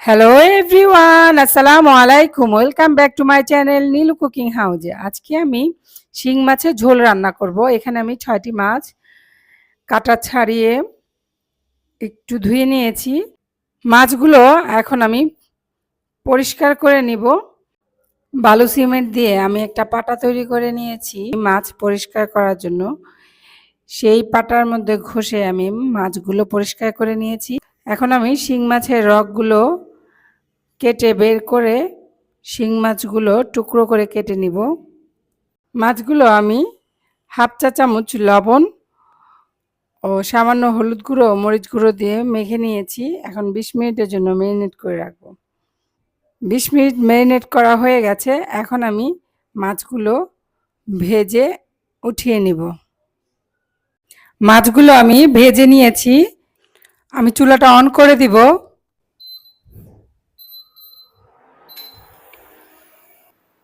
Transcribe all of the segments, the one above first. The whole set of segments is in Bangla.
হ্যালো এভরিওয়ান আসসালামু আলাইকুম welcome back to my channel Nilu cooking হাউজে আজকে আমি শিং মাছের ঝোল রান্না করব। এখানে আমি ছয়টি মাছ কাটা ছাড়িয়ে একটু ধুয়ে নিয়েছি। মাছগুলো এখন আমি পরিষ্কার করে নিব। বালু সিমেন্ট দিয়ে আমি একটা পাটা তৈরি করে নিয়েছি মাছ পরিষ্কার করার জন্য। সেই পাটার মধ্যে ঘষে আমি মাছগুলো পরিষ্কার করে নিয়েছি। এখন আমি শিং মাছের রগগুলো কেটে বের করে শিং মাছগুলো টুকরো করে কেটে নিব। মাছগুলো আমি হাফ চা চামচ লবণ ও সামান্য হলুদ গুঁড়ো, মরিচ গুঁড়ো দিয়ে মেখে নিয়েছি। এখন বিশ মিনিটের জন্য ম্যারিনেট করে রাখব। বিশ মিনিট ম্যারিনেট করা হয়ে গেছে। এখন আমি মাছগুলো ভেজে উঠিয়ে নিব। মাছগুলো আমি ভেজে নিয়েছি। আমি চুলাটা অন করে দিব।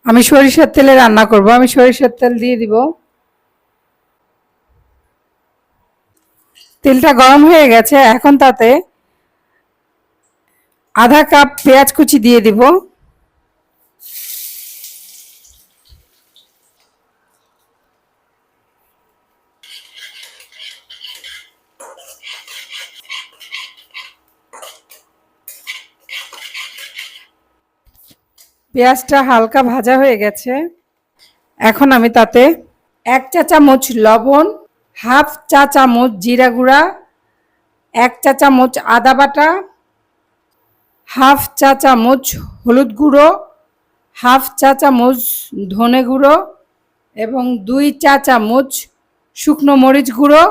আমি সরিষার তেলে রান্না করব। আমি সরিষার তেল দিয়ে দিব। তেলটা গরম হয়ে গেছে। এখন তাতে আধা কাপ পেঁয়াজ কুচি দিয়ে দিব। পেঁয়াজটা হালকা ভাজা হয়ে গেছে। এখন আমি তাতে এক চা চামচ লবণ, হাফ চা চামচ জিরা গুঁড়া, এক চা চামচ আদা বাটা, হাফ চা চামচ হলুদ গুঁড়ো, হাফ চা চামচ ধনে গুঁড়ো এবং দুই চা চামচ শুকনো মরিচ গুঁড়ো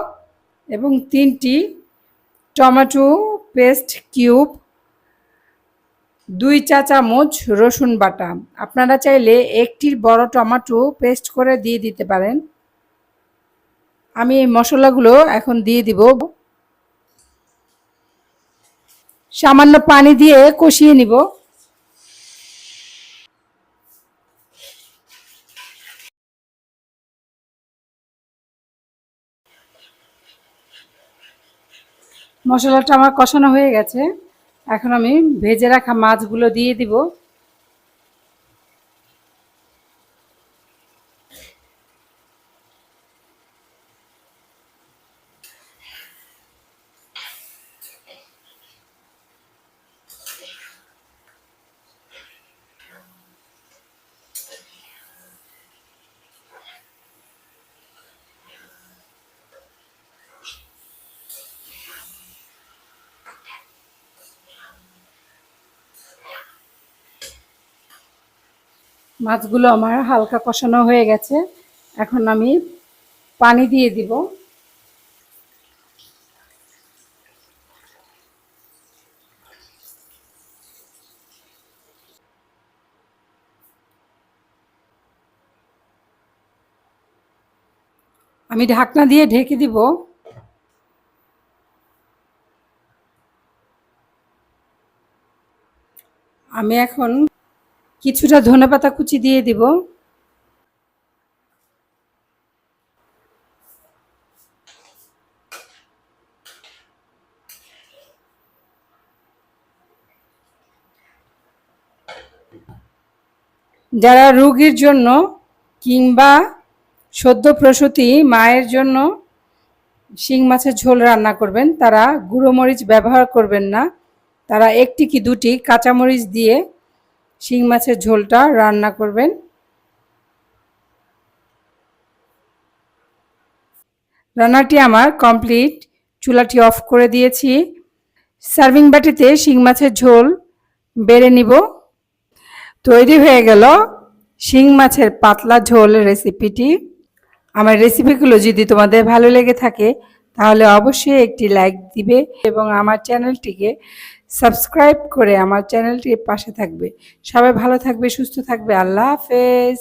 এবং তিনটি টমেটো পেস্ট কিউব দুই চা চামচ রসুন বাটা। আপনারা চাইলে একটি বড় টমেটো পেস্ট করে দিয়ে দিতে পারেন। আমি এই মশলাগুলো এখন দিয়ে দিব। সামান্য পানি দিয়ে কষিয়ে নিব। মশলাটা আমার কষানো হয়ে গেছে। এখন আমি ভেজে রাখা মাছগুলো দিয়ে দিব। মাছগুলো আমার হালকা কষানো হয়ে গেছে। এখন আমি পানি দিয়ে দিব। আমি ঢাকনা দিয়ে ঢেকে দিব। আমি এখন কিছুটা ধনেপাতা কুচি দিয়ে দিব। যারা রোগীর জন্য কিংবা সদ্য প্রসূতি মায়ের জন্য শিং মাছের ঝোল রান্না করবেন, তারা গুঁড়ো মরিচ ব্যবহার করবেন না। তারা একটি কি দুটি কাঁচামরিচ দিয়ে শিং মাছের ঝোলটা রান্না করবেন। রান্নাটি আমার কমপ্লিট। চুলাটি অফ করে দিয়েছি। সার্ভিং বাটিতে শিং মাছের ঝোল বেড়ে নিব। তৈরি হয়ে গেল শিং মাছের পাতলা ঝোল রেসিপিটি। আমার রেসিপিগুলো যদি তোমাদের ভালো লেগে থাকে, তাহলে অবশ্যই একটি লাইক দিবে এবং আমার চ্যানেলটিকে সাবস্ক্রাইব করে আমার চ্যানেলটির পাশে থাকবে। সবাই ভালো থাকবে সুস্থ থাকবে। আল্লাহ হাফেজ।